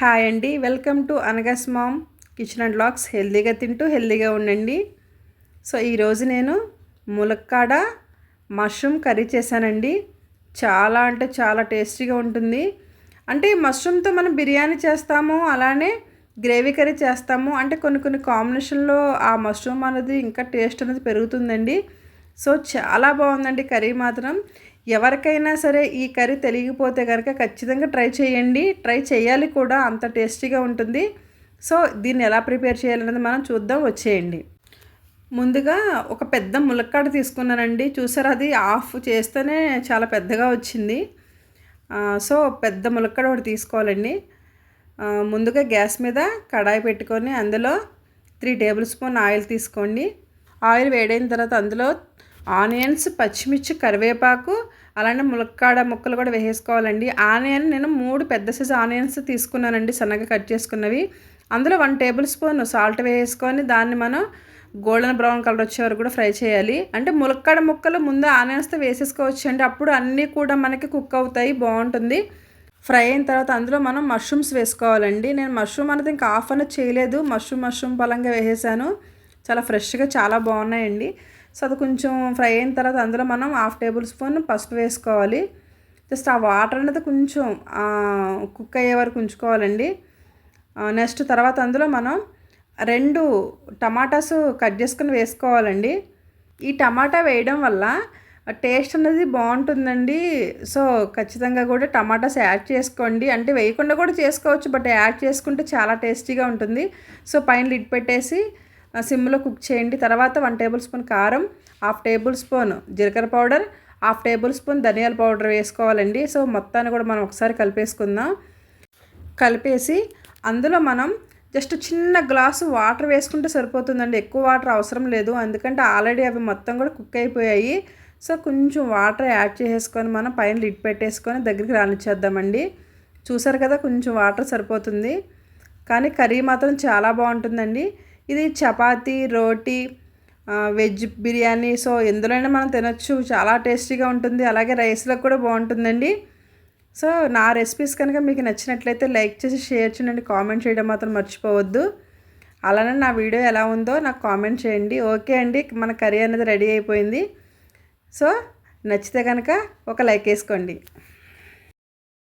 Hi అండి. Welcome to అనగస్ mom. Kitchen and లాక్స్ హెల్తీగా తింటూ హెల్తీగా ఉండండి. సో ఈరోజు నేను ములక్కాడ మష్రూమ్ కర్రీ చేశానండి. చాలా అంటే చాలా టేస్టీగా ఉంటుంది. అంటే ఈ మష్రూమ్తో మనం బిర్యానీ చేస్తాము అలానే గ్రేవీ కర్రీ చేస్తాము. అంటే కొన్ని కొన్ని కాంబినేషన్లో ఆ మష్రూమ్ అనేది ఇంకా టేస్ట్ అనేది పెరుగుతుందండి. సో చాలా బాగుందండి కర్రీ మాత్రం. ఎవరికైనా సరే ఈ కర్రీ తెలియకపోతే కనుక ఖచ్చితంగా ట్రై చేయండి. ట్రై చేయాలి కూడా అంత టేస్టీగా ఉంటుంది. సో దీన్ని ఎలా ప్రిపేర్ చేయాలనేది మనం చూద్దాం వచ్చేయండి. ముందుగా ఒక పెద్ద ములక్కాడ తీసుకున్నానండి. చూసారు అది ఆఫ్ చేస్తేనే చాలా పెద్దగా వచ్చింది. సో పెద్ద ములక్కాడ ఒకటి తీసుకోవాలండి. ముందుగా గ్యాస్ మీద కడాయి పెట్టుకొని అందులో త్రీ టేబుల్ స్పూన్ ఆయిల్ తీసుకోండి. ఆయిల్ వేడైన తర్వాత అందులో ఆనియన్స్ పచ్చిమిర్చి కరివేపాకు అలానే ములక్కాడ ముక్కలు కూడా వేసేసుకోవాలండి. ఆనియన్ నేను మూడు పెద్ద సైజు ఆనియన్స్ తీసుకున్నానండి సన్నగా కట్ చేసుకున్నవి. అందులో వన్ టేబుల్ స్పూన్ సాల్ట్ వేసుకొని దాన్ని మనం గోల్డెన్ బ్రౌన్ కలర్ వచ్చే వరకు కూడా ఫ్రై చేయాలి. అంటే ములక్కాడ ముక్కలు ముందు ఆనియన్స్తో వేసేసుకోవచ్చు అండి. అప్పుడు అన్నీ కూడా మనకి కుక్ అవుతాయి బాగుంటుంది. ఫ్రై అయిన తర్వాత అందులో మనం మష్రూమ్స్ వేసుకోవాలండి. నేను మష్రూమ్ అనేది ఇంకా ఆఫ్ అనేది చేయలేదు. మష్రూమ్ మష్రూమ్ పలంగా వేసేసాను. చాలా ఫ్రెష్గా చాలా బాగున్నాయండి. సో అది కొంచెం ఫ్రై అయిన తర్వాత అందులో మనం హాఫ్ టేబుల్ స్పూన్ పసుపు వేసుకోవాలి. జస్ట్ ఆ వాటర్ అనేది కొంచెం కుక్ అయ్యే వరకు ఉంచుకోవాలండి. నెక్స్ట్ తర్వాత అందులో మనం రెండు టమాటాస్ కట్ చేసుకుని వేసుకోవాలండి. ఈ టమాటా వేయడం వల్ల టేస్ట్ అనేది బాగుంటుందండి. సో ఖచ్చితంగా కూడా టమాటాస్ యాడ్ చేసుకోండి. అంటే వేయకుండా కూడా చేసుకోవచ్చు బట్ యాడ్ చేసుకుంటే చాలా టేస్టీగా ఉంటుంది. సో పైన లిడ్ పెట్టేసి సిమ్లో కుక్ చేయండి. తర్వాత వన్ టేబుల్ స్పూన్ కారం హాఫ్ టేబుల్ స్పూన్ జీలకర్ర పౌడర్ హాఫ్ టేబుల్ స్పూన్ ధనియాల పౌడర్ వేసుకోవాలండి. సో మొత్తాన్ని కూడా మనం ఒకసారి కలిపేసుకుందాం. కలిపేసి అందులో మనం జస్ట్ చిన్న గ్లాసు వాటర్ వేసుకుంటే సరిపోతుందండి. ఎక్కువ వాటర్ అవసరం లేదు. ఎందుకంటే ఆల్రెడీ అవి మొత్తం కూడా కుక్ అయిపోయాయి. సో కొంచెం వాటర్ యాడ్ చేసేసుకొని మనం పైన లిడ్ పెట్టేసుకొని దగ్గరికి రానిచ్చేద్దామండి. చూసారు కదా కొంచెం వాటర్ సరిపోతుంది. కానీ కర్రీ మాత్రం చాలా బాగుంటుందండి. ఇది చపాతీ రోటీ వెజ్ బిర్యానీ. సో ఎందులోనే మనం తినొచ్చు. చాలా టేస్టీగా ఉంటుంది. అలాగే రైస్లో కూడా బాగుంటుందండి. సో నా రెసిపీస్ కనుక మీకు నచ్చినట్లయితే లైక్ చేసి షేర్ చేయండి. కామెంట్ చేయడం మాత్రం మర్చిపోవద్దు. అలానే నా వీడియో ఎలా ఉందో నాకు కామెంట్ చేయండి. ఓకే అండి. మన కర్రీ అనేది రెడీ అయిపోయింది. సో నచ్చితే కనుక ఒక లైక్ వేసుకోండి.